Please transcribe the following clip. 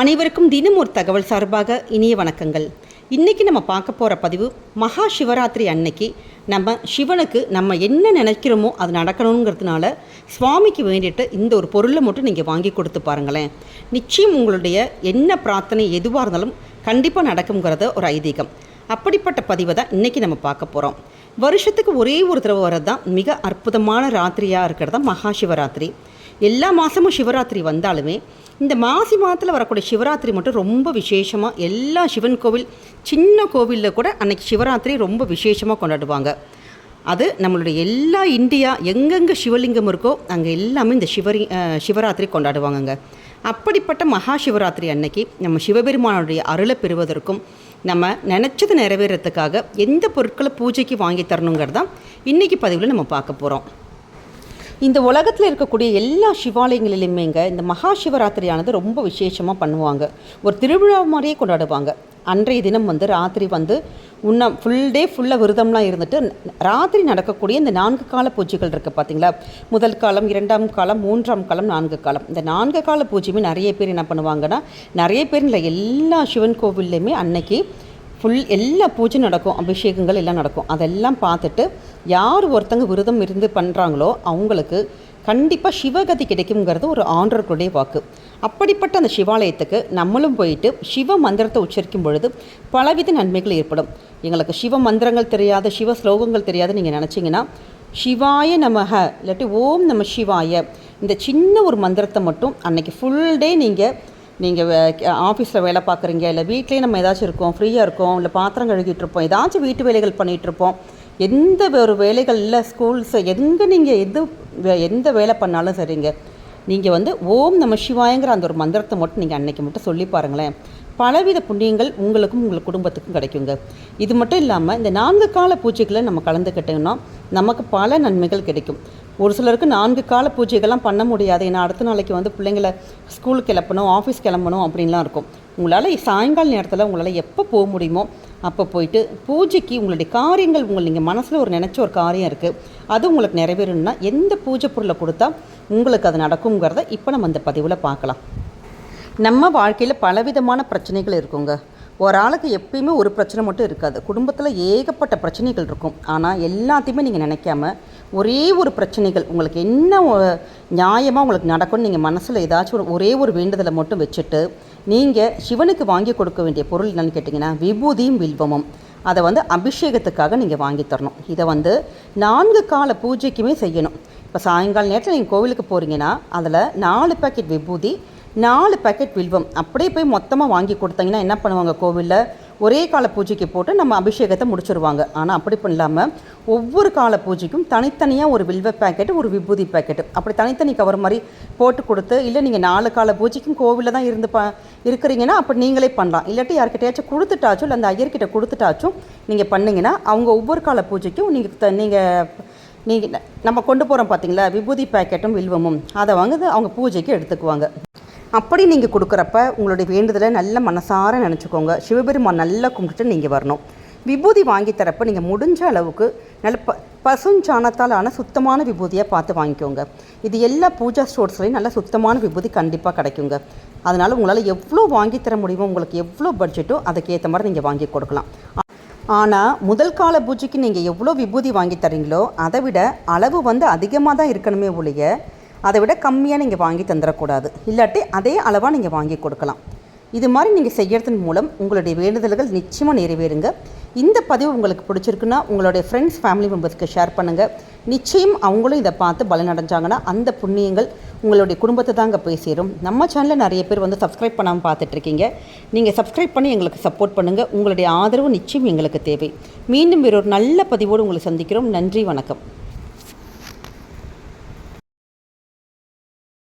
அனைவருக்கும் தினம் ஒரு தகவல் சார்பாக இனிய வணக்கங்கள். இன்றைக்கி நம்ம பார்க்க போகிற பதிவு மகா சிவராத்திரி அன்னைக்கு நம்ம சிவனுக்கு நம்ம என்ன நினைக்கிறோமோ அது நடக்கணுங்கிறதுனால சுவாமிக்கு வேண்டிட்டு இந்த ஒரு பொருளை மட்டும் நீங்கள் வாங்கி கொடுத்து பாருங்களேன். நிச்சயம் உங்களுடைய என்ன பிரார்த்தனை எதுவாக இருந்தாலும் கண்டிப்பாக நடக்குங்கிறத ஒரு ஐதீகம். அப்படிப்பட்ட பதிவை தான் இன்றைக்கி நம்ம பார்க்க போகிறோம் வருஷத்துக்கு ஒரே ஒரு தடவை வரது தான் மிக அற்புதமான ராத்திரியாக இருக்கிறது தான் மகா சிவராத்திரி. எல்லா மாதமும் சிவராத்திரி வந்தாலுமே இந்த மாசி மாதத்தில் வரக்கூடிய சிவராத்திரி மட்டும் ரொம்ப விசேஷமாக எல்லா சிவன் கோவில் சின்ன கோவிலில் கூட அன்னைக்கு சிவராத்திரி ரொம்ப விசேஷமாக கொண்டாடுவாங்க. அது நம்மளுடைய எல்லா இந்தியா எங்கெங்கே சிவலிங்கம் இருக்கோ அங்கே எல்லாமே இந்த சிவரி சிவராத்திரி கொண்டாடுவாங்கங்க. அப்படிப்பட்ட மகா சிவராத்திரி அன்னைக்கு நம்ம சிவபெருமானுடைய அருளை பெறுவதற்கும் நம்ம நினச்சது நிறைவேறத்துக்காக எந்த பொருட்களை பூஜைக்கு வாங்கி தரணுங்கிறது தான் இன்றைக்கி பதிவில் நம்ம பார்க்க போகிறோம் இந்த உலகத்தில் இருக்கக்கூடிய எல்லா சிவாலயங்களிலுமேங்க இந்த மகா சிவராத்திரியானது ரொம்ப விசேஷமாக பண்ணுவாங்க. ஒரு திருவிழா மாதிரியே கொண்டாடுவாங்க. அன்றைய தினம் வந்து ராத்திரி வந்து உண்ண ஃபுல் டே ஃபுல்லாக விரதம்லாம் இருந்துட்டு ராத்திரி நடக்கக்கூடிய இந்த நான்கு கால பூஜைகள் இருக்குது பார்த்தீங்களா முதல் காலம் இரண்டாம் காலம் மூன்றாம் காலம் நான்கு காலம். இந்த நான்கு கால பூஜையுமே நிறைய பேர் என்ன பண்ணுவாங்கன்னா நிறைய பேர் இல்லை எல்லா சிவன் கோவில்லையுமே அன்னைக்கு ஃபுல் எல்லா பூஜை நடக்கும் அபிஷேகங்கள் எல்லாம் நடக்கும். அதெல்லாம் பார்த்துட்டு யார் ஒருத்தங்க விரதம் இருந்து பண்ணுறாங்களோ அவங்களுக்கு கண்டிப்பாக சிவகதி கிடைக்குங்கிறது ஒரு ஆண்டர்களுடைய வாக்கு. அப்படிப்பட்ட அந்த சிவாலயத்துக்கு நம்மளும் போயிட்டு சிவ மந்திரத்தை உச்சரிக்கும் பொழுது பலவித நன்மைகள் ஏற்படும். எங்களுக்கு சிவ மந்திரங்கள் தெரியாத சிவ ஸ்லோகங்கள் தெரியாத நீங்கள் நினச்சிங்கன்னா சிவாய நமக இல்லாட்டி ஓம் நம சிவாய இந்த சின்ன ஒரு மந்திரத்தை மட்டும் அன்னைக்கு ஃபுல் டே நீங்கள் நீங்கள் ஆஃபீஸில் வேலை பார்க்குறீங்க இல்லை வீட்லேயே நம்ம ஏதாச்சும் இருக்கோம் ஃப்ரீயாக இருக்கோம் இல்லை பாத்திரம் கழுவிட்டு இருப்போம் ஏதாச்சும் வீட்டு வேலைகள் பண்ணிகிட்டு இருப்போம் எந்த ஒரு வேலைகளில் ஸ்கூல்ஸ் எங்கே நீங்கள் எது வே- எந்த வேலை பண்ணாலும் சரிங்க. நீங்கள் வந்து ஓம் நம்ம சிவாயங்கிற அந்த ஒரு மந்திரத்தை மட்டும் நீங்கள் அன்னைக்கு மட்டும் சொல்லி பாருங்களேன். பலவித புண்ணியங்கள் உங்களுக்கும் உங்கள் குடும்பத்துக்கும் கிடைக்குங்க. இது மட்டும் இல்லாமல் இந்த நான்கு கால பூஜைகளை நம்ம கலந்துக்கிட்டோம்னா நமக்கு பல நன்மைகள் கிடைக்கும். ஒரு சிலருக்கு நான்கு கால பூஜைகள்லாம் பண்ண முடியாது. ஏன்னா அடுத்த நாளைக்கு வந்து பிள்ளைங்களை ஸ்கூலுக்கு கிளப்பணும் ஆஃபீஸ் கிளம்பணும் அப்படின்லாம் இருக்கும். உங்களால் சாயங்கால நேரத்தில் உங்களால் எப்போ போக முடியுமோ அப்போ போயிட்டு பூஜைக்கு உங்களுடைய காரியங்கள் உங்கள் நீங்கள் மனசில் ஒரு நினச்ச ஒரு காரியம் இருக்குது அது உங்களுக்கு நிறைவேறணும்னா எந்த பூஜை பொருளை கொடுத்தா உங்களுக்கு அது நடக்குங்கிறத இப்போ நம்ம இந்த பதிவில் பார்க்கலாம். நம்ம வாழ்க்கையில் பலவிதமான பிரச்சனைகள் இருக்குங்க. ஒரு ஆளுக்கு எப்பயுமே ஒரு பிரச்சனை மட்டும் இருக்காது. குடும்பத்தில் ஏகப்பட்ட பிரச்சனைகள் இருக்கும். ஆனால் எல்லாத்தையுமே நீங்கள் நினைக்காம ஒரே ஒரு பிரச்சனைகள் உங்களுக்கு என்ன நியாயமாக உங்களுக்கு நடக்கும்னு நீங்கள் மனசில் ஏதாச்சும் ஒரு ஒரே ஒரு வேண்டுதலை மட்டும் வச்சுட்டு நீங்கள் சிவனுக்கு வாங்கி கொடுக்க வேண்டிய பொருள் என்னன்னு கேட்டிங்கன்னா விபூதியும் வில்வமும். அதை வந்து அபிஷேகத்துக்காக நீங்கள் வாங்கி தரணும். இதை வந்து நான்கு கால பூஜைக்குமே செய்யணும். இப்போ சாயங்கால நேரத்தில் நீங்கள் கோவிலுக்கு போகிறீங்கன்னா அதில் நாலு பேக்கெட் விபூதி நாலு பேக்கெட் வில்வம். அப்படியே போய் மொத்தமாக வாங்கி கொடுத்தீங்கன்னா என்ன பண்ணுவாங்க கோவிலில்? ஒரே கால பூஜைக்கு போட்டு நம்ம அபிஷேகத்தை முடிச்சிருவாங்க. ஆனால் அப்படி இல்லாமல் ஒவ்வொரு கால பூஜைக்கும் தனித்தனியாக ஒரு வில்வ பேக்கெட் ஒரு விபூதி பேக்கெட் அப்படி தனித்தனி கவர் மாதிரி போட்டு கொடுத்து இல்லை நீங்கள் நாலு கால பூஜைக்கும் கோவிலில் தான் இருந்து ப இருக்கிறீங்கன்னா அப்போ நீங்களே பண்ணலாம். இல்லாட்டி யார்கிட்டயாச்சும் கொடுத்துட்டாச்சும் இல்லை அந்த ஐயர்கிட்ட கொடுத்துட்டாச்சும் நீங்கள் பண்ணீங்கன்னா அவங்க ஒவ்வொரு கால பூஜைக்கும் நீங்கள் நீங்கள் நீங்கள் நம்ம கொண்டு போகிறோம் பார்த்தீங்களா விபூதி பேக்கெட்டும் வில்வமும். அதை வாங்க அவங்க பூஜைக்கு எடுத்துக்குவாங்க. அப்படி நீங்கள் கொடுக்குறப்ப உங்களுடைய வேண்டுதலை நல்ல மனசார நினச்சிக்கோங்க. சிவபெருமான் நல்லா கும்பிட்டுட்டு நீங்கள் வரணும். விபூதி வாங்கி தரப்ப நீங்கள் முடிஞ்ச அளவுக்கு நல்ல ப பசுஞ்சாணத்தால் ஆன சுத்தமான விபூதியாக பார்த்து வாங்கிக்கோங்க. இது எல்லா பூஜா ஸ்டோர்ஸ்லையும் நல்ல சுத்தமான விபூதி கண்டிப்பாக கிடைக்குங்க. அதனால் உங்களால் எவ்வளோ வாங்கி தர முடியுமோ உங்களுக்கு எவ்வளோ பட்ஜெட்டோ அதுக்கேற்ற மாதிரி நீங்கள் வாங்கி கொடுக்கலாம். ஆனால் முதல் கால பூஜைக்கு நீங்கள் எவ்வளோ விபூதி வாங்கி தரீங்களோ அதை விட அளவு வந்து அதிகமாக தான் இருக்கணுமே ஒழிய அதை விட கம்மியாக நீங்கள் வாங்கி தந்துடக்கூடாது இல்லாட்டி அதே அளவாக நீங்கள் வாங்கி கொடுக்கலாம். இது மாதிரி நீங்கள் செய்கிறதன் மூலம் உங்களுடைய வேண்டுதல்கள் நிச்சயமாக நிறைவேறுங்க. இந்த பதிவு உங்களுக்கு பிடிச்சிருக்குன்னா உங்களுடைய ஃப்ரெண்ட்ஸ் ஃபேமிலி மெம்பர்ஸ்க்கு ஷேர் பண்ணுங்கள் நிச்சயம் அவங்களும் இதை பார்த்து பலனடைஞ்சாங்கன்னா அந்த புண்ணியங்கள் உங்களுடைய குடும்பத்தை தாங்க போய் சேரும். நம்ம சேனலில் நிறைய பேர் வந்து சப்ஸ்கிரைப் பண்ணாமல் பார்த்துட்ருக்கீங்க நீங்கள் சப்ஸ்கிரைப் பண்ணி எங்களுக்கு சப்போர்ட் பண்ணுங்கள் உங்களுடைய ஆதரவு நிச்சயம் எங்களுக்கு தேவை. மீண்டும் வேறொரு நல்ல பதிவோடு உங்களை சந்திக்கிறோம். நன்றி வணக்கம்.